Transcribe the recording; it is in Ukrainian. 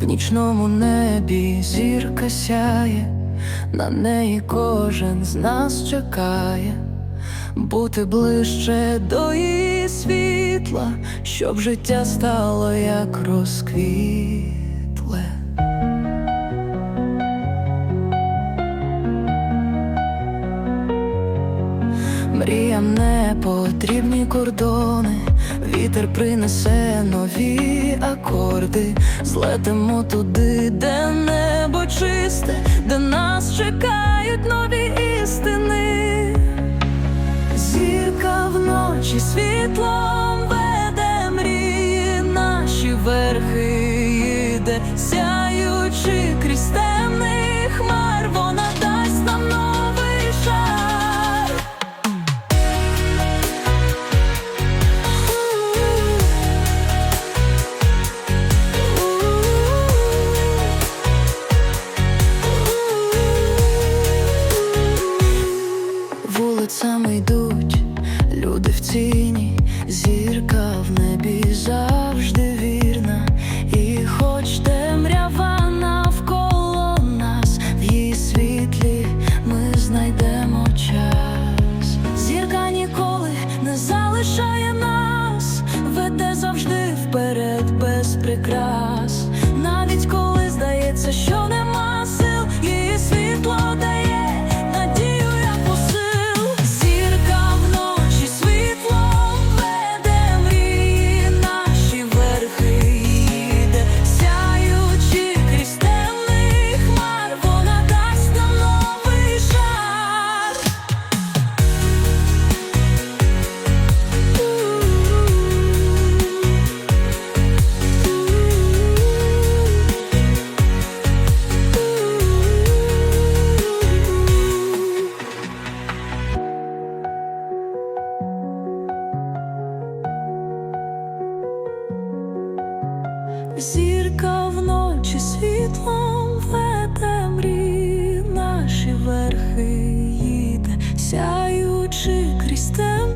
В нічному небі зірка сяє, на неї кожен з нас чекає, бути ближче до її світла, щоб життя стало як розквітле. Мріям не потрібні кордони, вітер принесе нові акорди, злетимо туди, де небо чисте, де нас чекають нові істини. Зірка вночі світлом веде мрії, наші верхи їде, сяючи крізь темний хмар, Вулицями йдуть люди в ціні, зірка в небі завжди вірна, і хоч темрява навколо нас, в її світлі ми знайдемо час. Зірка ніколи не залишає нас, веде завжди вперед без прикрас. зірка вночі світлом.